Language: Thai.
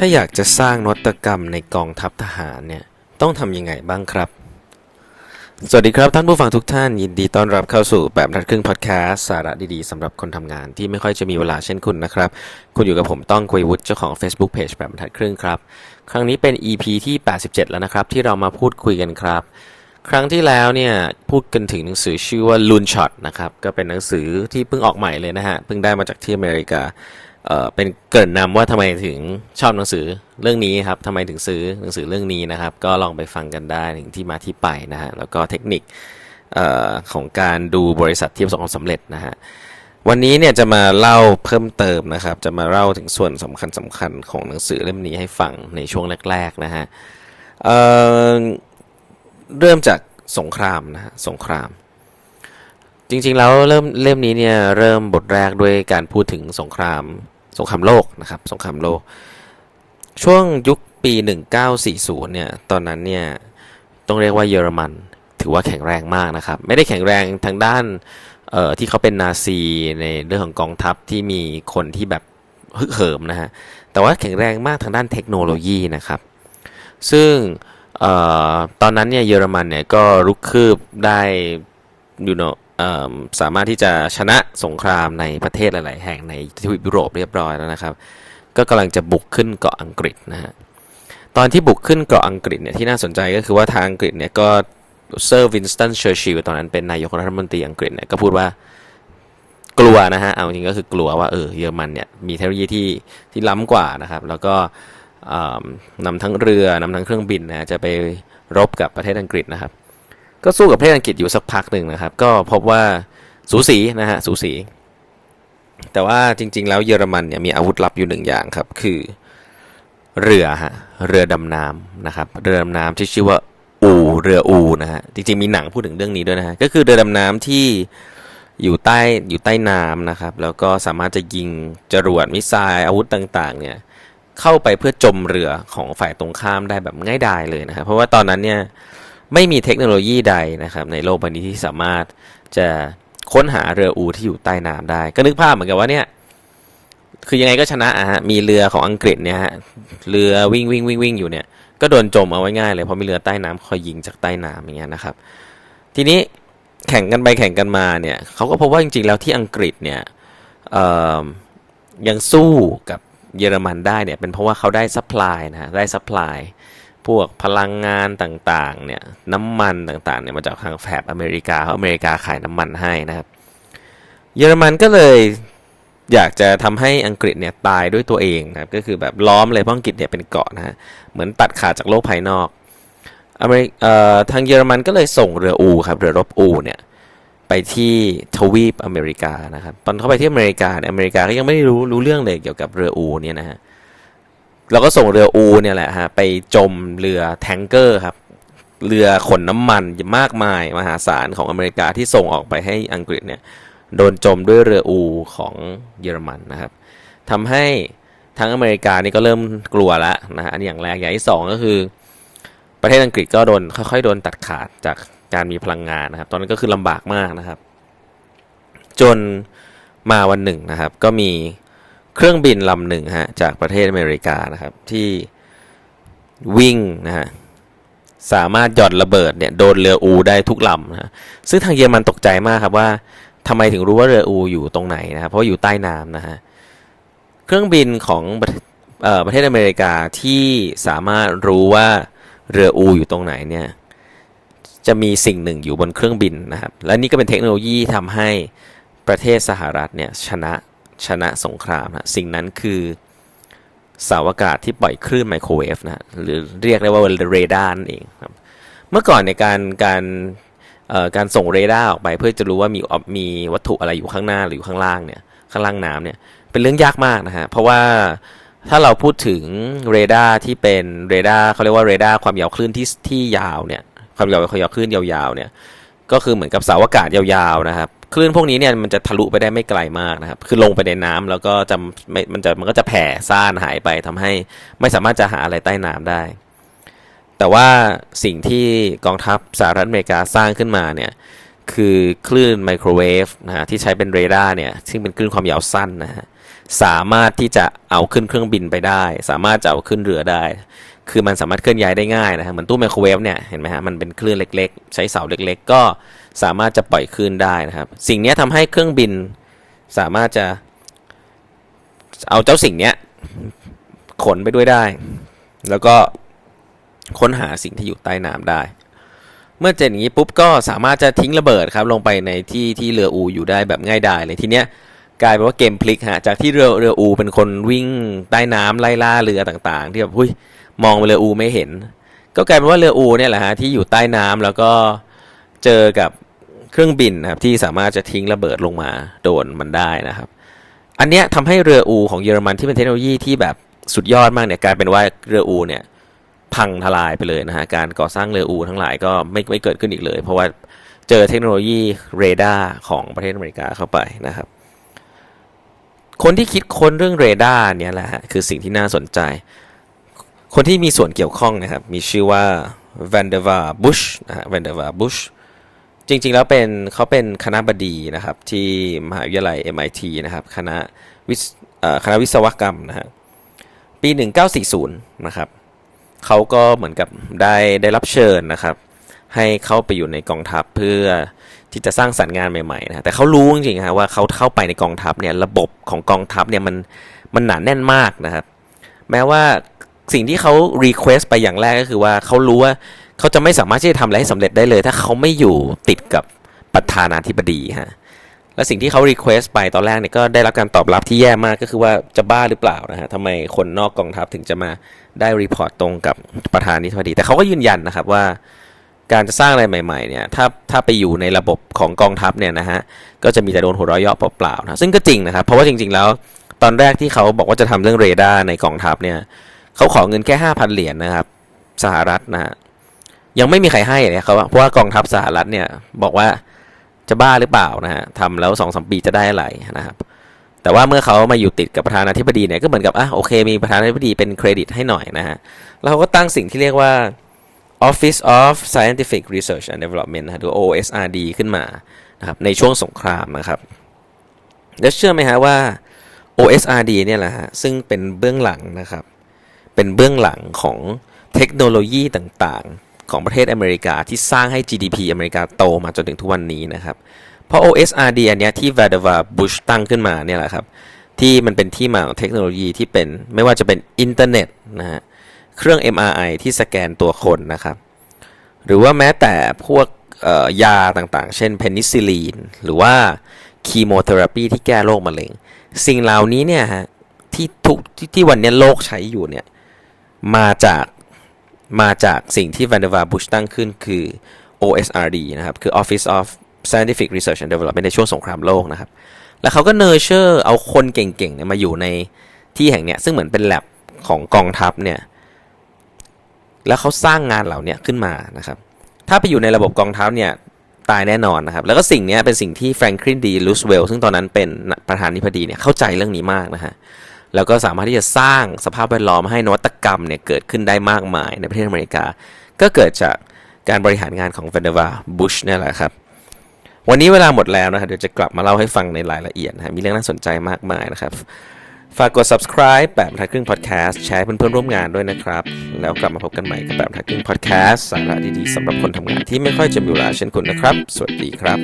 ถ้าอยากจะสร้างนวัตกรรมในกองทัพทหารเนี่ยต้องทำยังไงบ้างครับ สวัสดีครับท่านผู้ฟังทุกท่าน ยินดีต้อนรับเข้าสู่แบบนัดครึ่งพอดแคสสาระดีๆสำหรับคนทำงานที่ไม่ค่อยจะมีเวลาเช่นคุณนะครับ คุณอยู่กับผมต้องคุยวุฒิเจ้าของ Facebook Page แบบบรรทัดครึ่งครับ ครั้งนี้เป็น EP ที่ 87 แล้วนะครับ ที่เรามาพูดคุยกันครับ ครั้งที่แล้วเนี่ยพูดกันถึงหนังสือชื่อว่า Loon Shot นะครับก็เป็นหนังสือที่เพิ่งออกใหม่เลยนะฮะเพิ่งได้มาจากที่อเมริกา เอ่อเป็นเกริ่นนำว่าทำไมถึงชอบหนังสือเรื่องนี้ครับทำไมถึงซื้อหนังสือเรื่องนี้นะครับ ก็ลองไปฟังกันได้ถึงที่มาที่ไปนะฮะแล้วก็เทคนิคเอ่อของการดูบริษัทที่ประสบความสำเร็จนะฮะวันนี้เนี่ยจะมาเล่าเพิ่มเติมนะครับ จะมาเล่าถึงส่วนสำคัญสำคัญของหนังสือเล่มนี้ให้ฟังในช่วงแรกๆนะฮะเอ่อเริ่มจากสงครามนะฮะสงคราม จริงๆแล้วเริ่มเล่มนี้เนี่ยเริ่มบทแรกด้วยการพูดถึงสงคราม สงครามโลกนะครับสงครามโลก ช่วงยุคปี 1940 เนี่ยตอนนั้นเนี่ยต้องเรียกว่าเยอรมันถือว่าแข็งแรงมากนะครับ ไม่ได้แข็งแรงทางด้านเอ่อที่เขาเป็นนาซีในเรื่องของกองทัพที่มีคนที่แบบฮึกเหิมนะฮะแต่ว่าแข็งแรงมากทางด้านเทคโนโลยีนะครับ ซึ่งเอ่อตอนนั้นเนี่ยเยอรมันเนี่ยก็รุกคืบได้อยู่เนาะ สามารถที่จะชนะสงครามในประเทศหลาย ๆ แห่งในทวีปยุโรปเรียบร้อยแล้วนะครับ ก็กำลังจะบุกขึ้นเกาะอังกฤษนะฮะตอนที่บุกขึ้นเกาะอังกฤษเนี่ยที่น่าสนใจก็คือว่าทางอังกฤษเนี่ยก็เซอร์วินสตันเชอร์ชิลตอนนั้นเป็นนายกรัฐมนตรีอังกฤษเนี่ยก็พูดว่ากลัวนะฮะเอาจริงก็คือกลัวว่าเออเยอรมันเนี่ยมีเทคโนโลยีที่ที่ล้ำกว่านะครับ แล้วก็อ่านำทั้งเรือนำทั้งเครื่องบินนะจะไปรบกับประเทศอังกฤษนะครับ ก็สู้กับประเทศอังกฤษอยู่สักพักหนึ่งนะครับ ก็พบว่าสูสีนะฮะสูสี แต่ว่าจริง ๆ แล้วเยอรมันเนี่ยมีอาวุธลับอยู่หนึ่งอย่างครับคือเรือฮะเรือดำน้ำนะครับเรือดำน้ำที่ชื่อว่าอูเรืออูนะฮะจริงๆมีหนังพูดถึงเรื่องนี้ด้วยนะฮะก็คือเรือดำน้ำที่อยู่ใต้อยู่ใต้น้ำนะครับ แล้วก็สามารถจะยิงจรวดมิสไซล์อาวุธต่างๆ เนี่ยเข้าไปเพื่อจมเรือของฝ่ายตรงข้ามได้แบบง่ายดายเลยนะครับเพราะว่าตอนนั้นเนี่ย ไม่มีเทคโนโลยีใดนะครับในโลกใบนี้ที่สามารถจะค้นหาเรืออูที่อยู่ใต้น้ำได้ ก็นึกภาพเหมือนกับว่าเนี่ยคือยังไงก็ชนะอะฮะมีเรือของอังกฤษเนี่ยฮะเรือวิ่งวิ่งวิ่งวิ่งอยู่เนี่ยก็โดนจมเอาไว้ง่ายเลยเพราะมีเรือใต้น้ำคอยยิงจากใต้น้ำอย่างเงี้ยนะครับ ทีนี้แข่งกันไปแข่งกันมาเนี่ยเขาก็พบว่าจริงๆแล้วที่อังกฤษเนี่ยยังสู้กับเยอรมันได้เนี่ยเป็นเพราะว่าเขาได้ซัพพลายนะฮะได้ซัพพลาย พวกพลังงานต่างๆเนี่ยน้ำมันต่างๆเนี่ยมาจากทางแถบอเมริกาเพราะอเมริกาขายน้ำมันให้นะครับเยอรมันก็เลยอยากจะทำให้อังกฤษเนี่ยตายด้วยตัวเองนะครับก็คือแบบล้อมเลยเพราะอังกฤษเนี่ยเป็นเกาะนะฮะเหมือนตัดขาดจากโลกภายนอกอเมริเอ่อทางเยอรมันก็เลยส่งเรืออูครับเรือรบอูเนี่ยไปที่ทวีปอเมริกานะครับตอนเข้าไปที่อเมริกาเนี่ยอเมริกาก็ยังไม่ได้รู้รู้เรื่องเลยเกี่ยวกับเรืออูเนี่ยนะฮะเเราก็ส่งเรืออูเนี่ยแหละฮะไปจมเรือแทงเกอร์ครับ เรือขนน้ำมันมากมายมหาศาลของอเมริกาที่ส่งออกไปให้อังกฤษเนี่ยโดนจมด้วยเรืออูของเยอรมันนะครับทำให้ทั้งอเมริกานี่ก็เริ่มกลัวแล้วนะฮะอันอย่างแรกอย่างที่สองก็คือ ประเทศอังกฤษก็โดนค่อยๆโดนตัดขาดจากการมีพลังงานนะครับ ตอนนั้นก็คือลำบากมากนะครับ จนมาวันหนึ่งนะครับ ก็มี เครื่องบินลำหนึ่งฮะจากประเทศอเมริกานะครับที่วิ่งนะฮะสามารถหย่อนระเบิดเนี่ยโดนเรืออูได้ทุกลำนะฮะซึ่งทางเยอรมันตกใจมากครับว่าทำไมถึงรู้ว่าเรืออูอยู่ตรงไหนนะครับเพราะาอยู่ใต้น้ำนะฮะเครื่องบินของประเทศเอ่อประเทศอเมริกาที่สามารถรู้ว่าเรืออูอยู่ตรงไหนเนี่ยจะมีสิ่งหนึ่งอยู่บนเครื่องบินนะครับ และนี่ก็เป็นเทคโนโลยีทำให้ประเทศสหรัฐเนี่ยชนะ ชนะสงครามนะสิ่งนั้นคือเสาอากาศที่ปล่อยคลื่นไมโครเวฟนะหรือเรียกได้ว่าเรดาร์นั่นเองครับเมื่อก่อนในการการการส่งเรดาร์ออกไปเพื่อจะรู้ว่ามีมีวัตถุอะไรอยู่ข้างหน้าหรืออยู่ข้างล่างเนี่ยข้างล่างน้ำเนี่ยเป็นเรื่องยากมากนะฮะเพราะว่าถ้าเราพูดถึงเรดาร์ที่เป็นเรดาร์เขาเรียกว่าเรดาร์ความยาวคลื่นที่ที่ยาวเนี่ยความยาวความยาวคลื่นยาวๆเนี่ย ก็คือเหมือนกับเสาอากาศยาวๆนะครับคลื่นพวกนี้เนี่ยมันจะทะลุไปได้ไม่ไกลมากนะครับ คือลงไปในน้ำแล้วก็จะไม่มันจะมันก็จะแผ่ซ่านหายไปทำให้ไม่สามารถจะหาอะไรใต้น้ำได้ แต่ว่าสิ่งที่กองทัพสหรัฐอเมริกาสร้างขึ้นมาเนี่ยคือคลื่นไมโครเวฟนะฮะที่ใช้เป็นเรดาร์เนี่ยซึ่งเป็นคลื่นความยาวสั้นนะฮะสามารถที่จะเอาขึ้นเครื่องบินไปได้ สามารถจะเอาขึ้นเรือได้ คือมันสามารถเคลื่อนย้ายได้ง่ายนะฮะเหมือนตู้ไมโครเวฟเนี่ยเห็นไหมฮะมันเป็นคลื่นเล็กๆ ใช้เสาเล็กๆ ก็สามารถจะปล่อยคลื่นได้นะครับ สิ่งนี้ยทำให้เครื่องบินสามารถจะเอาเจ้าสิ่งนี้ขนไปด้วยได้ แล้วก็ค้นหาสิ่งที่อยู่ใต้น้ำได้ เมื่อเจนอย่างนี้ปุ๊บก็สามารถจะทิ้งระเบิดครับลงไปในที่ที่เรืออูอยู่ได้แบบง่ายดายเลยทีเนี้ยกลายเป็นว่าเกมพลิกฮะจากที่เรือเรืออูเป็นคนวิ่งใต้น้ำไล่ล่าเรือต่างๆ ที่แบบหุ้ย มองไปเรืออูไม่เห็น ก็กลายเป็นว่าเรืออูเนี่ยแหละฮะที่อยู่ใต้น้ำแล้วก็เจอกับเครื่องบินนะครับที่สามารถจะทิ้งระเบิดลงมาโดนมันได้นะครับ อันเนี้ยทำให้เรืออูของเยอรมันที่เป็นเทคโนโลยีที่แบบสุดยอดมากเนี่ยกลายเป็นว่าเรืออูเนี่ยพังทลายไปเลยนะฮะการก่อสร้างเรืออูทั้งหลายก็ไม่ไม่เกิดขึ้นอีกเลย เพราะว่าเจอเทคโนโลยีเรดาร์ของประเทศอเมริกาเข้าไปนะครับ คนที่คิดค้นเรื่องเรดาร์เนี่ยแหละฮะคือสิ่งที่น่าสนใจ คนที่มีส่วนเกี่ยวข้องนะครับ มีชื่อว่า Van der Vaar Bush นะฮะ Van der Vaar Bush จริงๆ แล้วเป็นเขาเป็นคณะบดีนะครับ ที่มหาวิทยาลัย MIT นะครับ คณะวิศคณะวิศวกรรมนะฮะปี 1940 นะครับ เขาก็เหมือนกับได้ได้รับเชิญนะครับ ให้เข้าไปอยู่ในกองทัพเพื่อที่จะสร้างสรรค์งานใหม่ๆนะแต่เขารู้จริงๆฮะว่าเขาเข้าไปในกองทัพเนี่ยระบบของกองทัพเนี่ยมันมันหนาแน่นมากนะครับ แม้ว่า สิ่งที่เขา request ไปอย่างแรกก็คือว่าเขารู้ว่าเขาจะไม่สามารถที่จะทำอะไรให้สำเร็จได้เลย ถ้าเขาไม่อยู่ติดกับประธานาธิบดีฮะและสิ่งที่เขา request ไปตอนแรกเนี่ยก็ได้รับการตอบรับที่แย่มากก็คือว่าจะบ้าหรือเปล่านะฮะทำไมคนนอกกองทัพถึงจะมาได้รีพอร์ตตรงกับประธานาธิบดี แต่เขาก็ยืนยันนะครับว่าการจะสร้างอะไรใหม่ๆเนี่ยถ้าถ้าไปอยู่ในระบบของกองทัพเนี่ยนะฮะก็จะมีแต่โดนหัวเราะเยาะเปล่าๆนะซึ่งก็จริงนะครับเพราะว่าจริง ๆ แล้ว ตอนแรกที่เขาบอกว่าจะทำเรื่องเรดาร์ในกองทัพเนี่ย เขาขอเงินแค่ห้าพันเหรียญนะครับ สหรัฐนะฮะยังไม่มีใครให้เลยครับเพราะว่ากองทัพสหรัฐเนี่ยบอกว่าจะบ้าหรือเปล่านะฮะทำแล้วสองสมปีจะได้อะไรนะครับ แต่ว่าเมื่อเขามาอยู่ติดกับประธานาธิบดีเนี่ยก็เหมือนกับอะโอเค มีประธานาธิบดีเป็นเครดิตให้หน่อยนะฮะแล้วเขาก็ตั้งสิ่งที่เรียกว่า Office of Scientific Research and Development นะหรือ OSRD ขึ้นมานะครับในช่วงสงครามนะครับแล้วเชื่อไหมฮะว่า OSRD เนี่ยแหละฮะซึ่งเป็นเบื้องหลังนะครับ เป็นเบื้องหลังของเทคโนโลยีต่างๆ ของประเทศอเมริกาที่สร้างให้ GDP อเมริกาโตมาจนถึงทุกวันนี้นะครับ เพราะ OSRD อันเนี้ยที่ v a d a v a Bush ตั้งขึ้นมาเนี่ยแหละครับ ที่มันเป็นที่มาของเทคโนโลยีที่เป็นไม่ว่าจะเป็นอินเทอร์เน็ตนะฮะเครื่อง MRI ที่สแกนตัวคนนะครับ หรือว่าแม้แต่พวกยาต่างๆ เช่นเพนิซิลีน หรือว่าคีโมเทอราปีที่แก้โรคมะเร็ง สิ่งเหล่านี้เนี่ยฮะที่ทุกที่ที่วันนี้โลกใช้อยู่เนี่ย มาจากมาจากสิ่งที่ Van der Vaar Bush ตั้งขึ้นคือ OSRD นะครับ คือ Office of Scientific Research and Development ในช่วงสงครามโลกนะครับ แล้วเขาก็เนอร์เชอร์เอาคนเก่งๆเนี่ยมาอยู่ในที่แห่งเนี้ยซึ่งเหมือนเป็นแลบของกองทัพเนี่ย แล้วเขาสร้างงานเหล่าเนี้ยขึ้นมานะครับ ถ้าไปอยู่ในระบบกองทัพเนี่ยตายแน่นอนนะครับ แล้วก็สิ่งเนี้ยเป็นสิ่งที่แฟรงคลินดีลูสเวลซึ่งตอนนั้นเป็นประธานาธิบดีเนี่ยเข้าใจเรื่องนี้มากนะฮะ แล้วก็สามารถที่จะสร้างสภาพแวดล้อมให้นวัตกรรมเนี่ยเกิดขึ้นได้มากมายในประเทศอเมริกา ก็เกิดจากการบริหารงานของเฟเดวาบุชเนี่ยแหละครับ วันนี้เวลาหมดแล้วนะครับเดี๋ยวจะกลับมาเล่าให้ฟังในรายละเอียดนะมีเรื่องน่าสนใจมากมายนะครับ ฝากกด subscribe แบบทักครึ่ง podcast แชร์เพื่อนๆร่วมงานด้วยนะครับ แล้วกลับมาพบกันใหม่กับแบบทักครึ่ง podcast สาระดีๆสำหรับคนทำงานที่ไม่ค่อยจะมีเวลาเช่นคุณนะครับ สวัสดีครับ